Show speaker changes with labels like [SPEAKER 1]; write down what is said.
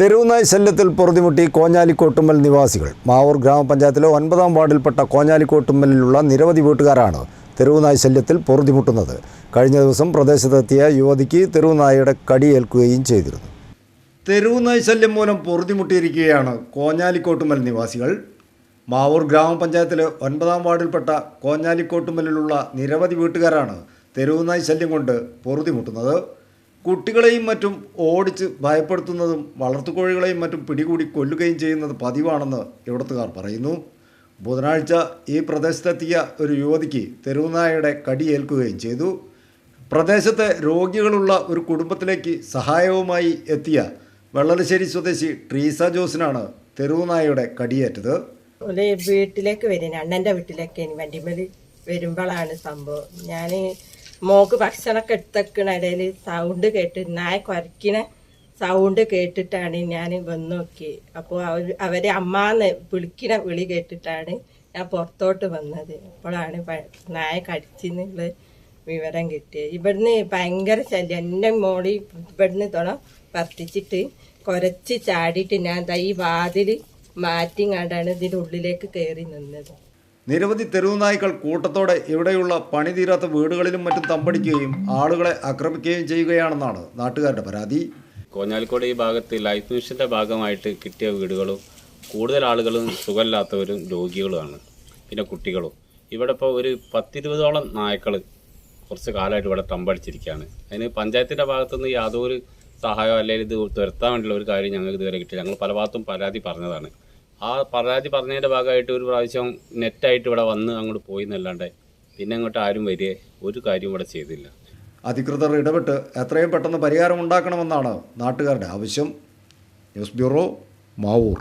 [SPEAKER 1] തെരുവുനായ് ശല്യത്തിൽ പൊറുതിമുട്ടി കോഞ്ഞാലിക്കോട്ടുമ്മൽ നിവാസികൾ. മാവൂർ ഗ്രാമപഞ്ചായത്തിലെ ഒൻപതാം വാർഡിൽപ്പെട്ട കോഞ്ഞാലിക്കോട്ടുമ്മലിലുള്ള നിരവധി വീട്ടുകാരാണ് തെരുവുനായ് ശല്യത്തിൽ പൊറുതിമുട്ടുന്നത്. കഴിഞ്ഞ ദിവസം പ്രദേശത്തെത്തിയ യുവതിക്ക് തെരുവുനായയുടെ കടിയേൽക്കുകയും ചെയ്തിരുന്നു. തെരുവുനായ് ശല്യം മൂലം പൊറുതിമുട്ടിയിരിക്കുകയാണ് കോഞ്ഞാലിക്കോട്ടുമ്മൽ നിവാസികൾ. മാവൂർ ഗ്രാമപഞ്ചായത്തിലെ ഒൻപതാം വാർഡിൽപ്പെട്ട കോഞ്ഞാലിക്കോട്ടുമ്മലിലുള്ള നിരവധി വീട്ടുകാരാണ് തെരുവുനായ് ശല്യം കൊണ്ട് പൊറുതിമുട്ടുന്നത്. കുട്ടികളെയും മറ്റും ഓടിച്ച് ഭയപ്പെടുത്തുന്നതും വളർത്തുകോഴികളെയും മറ്റും പിടികൂടി കൊല്ലുകയും ചെയ്യുന്നത് പതിവാണെന്ന് ഇവിടത്തുകാർ പറയുന്നു. ബുധനാഴ്ച ഈ പ്രദേശത്തെത്തിയ ഒരു യുവതിക്ക് തെരുവുനായയുടെ കടിയേൽക്കുകയും ചെയ്തു. പ്രദേശത്തെ രോഗികളുള്ള ഒരു കുടുംബത്തിലേക്ക് സഹായവുമായി എത്തിയ വെള്ളലശ്ശേരി സ്വദേശി ട്രീസ ജോസിനാണ് തെരുവുനായയുടെ കടിയേറ്റത്.
[SPEAKER 2] വീട്ടിലേക്ക് വരും അണ്ണന്റെ വീട്ടിലേക്ക് ഇനി വണ്ടിമേൽ വരുമ്പോഴാണ് സംഭവം. ഞാൻ മോക്ക് ഭക്ഷണമൊക്കെ എടുത്തേക്കണ ഇടയിൽ സൗണ്ട് കേട്ട് നായ കുരയ്ക്കണ സൗണ്ട് കേട്ടിട്ടാണ് ഞാൻ വന്നു നോക്കി അപ്പോൾ അവർ അവരെ അമ്മാന്ന് വിളിക്കണ വിളി കേട്ടിട്ടാണ് ഞാൻ പുറത്തോട്ട് വന്നത്. അപ്പോഴാണ് നായ കടിച്ചെന്നുള്ള വിവരം കിട്ടിയത്. ഇവിടുന്ന് ഭയങ്കര ശല്യം. എന്റെ മോളി ഇവിടുന്ന് തുണം വർത്തിച്ചിട്ട് കുരച്ച് ചാടിയിട്ട് ഞാൻ ഈ വാതിൽ മാറ്റിങ്ങാണ്ടാണ് ഇതിന്റെ ഉള്ളിലേക്ക് കയറി നിന്നത്.
[SPEAKER 1] നിരവധി തെരുവുനായ്ക്കൾ കൂട്ടത്തോടെ ഇവിടെയുള്ള പണി തീരാത്ത വീടുകളിലും മറ്റും തമ്പടിക്കുകയും ആളുകളെ ആക്രമിക്കുകയും ചെയ്യുകയാണെന്നാണ് നാട്ടുകാരുടെ പരാതി.
[SPEAKER 3] കോഞ്ഞാലിക്കോട് ഈ ഭാഗത്ത് ലൈഫ് മിഷന്റെ ഭാഗമായിട്ട് കിട്ടിയ വീടുകളും കൂടുതൽ ആളുകളും സുഖമില്ലാത്തവരും രോഗികളുമാണ് പിന്നെ കുട്ടികളും. ഇവിടെ ഇപ്പോൾ ഒരു പത്തിരുപതോളം നായ്ക്കൾ കുറച്ച് കാലമായിട്ട് ഇവിടെ തമ്പടിച്ചിരിക്കുകയാണ്. അതിന് പഞ്ചായത്തിന്റെ ഭാഗത്തുനിന്ന് യാതൊരു സഹായമോ അല്ലെങ്കിൽ ഇത് തുരത്താൻ വേണ്ടിയുള്ള ഒരു കാര്യം ഞങ്ങൾക്ക് ഇതുവരെ കിട്ടിയില്ല. ഞങ്ങൾ പല ഭാഗത്തും പരാതി പറഞ്ഞതാണ്. ആ പരാതി പറഞ്ഞതിന്റെ ഭാഗമായിട്ട് ഒരു പ്രാവശ്യം നെറ്റായിട്ട് ഇവിടെ വന്ന് അങ്ങോട്ട് പോയി എന്നല്ലാണ്ട് പിന്നെ അങ്ങോട്ട് ആരും വരികയെ ഒരു കാര്യം ഇവിടെ ചെയ്തില്ല.
[SPEAKER 1] അധികൃതർ ഇടപെട്ട് എത്രയും പെട്ടെന്ന് പരിഹാരം ഉണ്ടാക്കണമെന്നാണ് നാട്ടുകാരുടെ ആവശ്യം. News bureau Mavoor.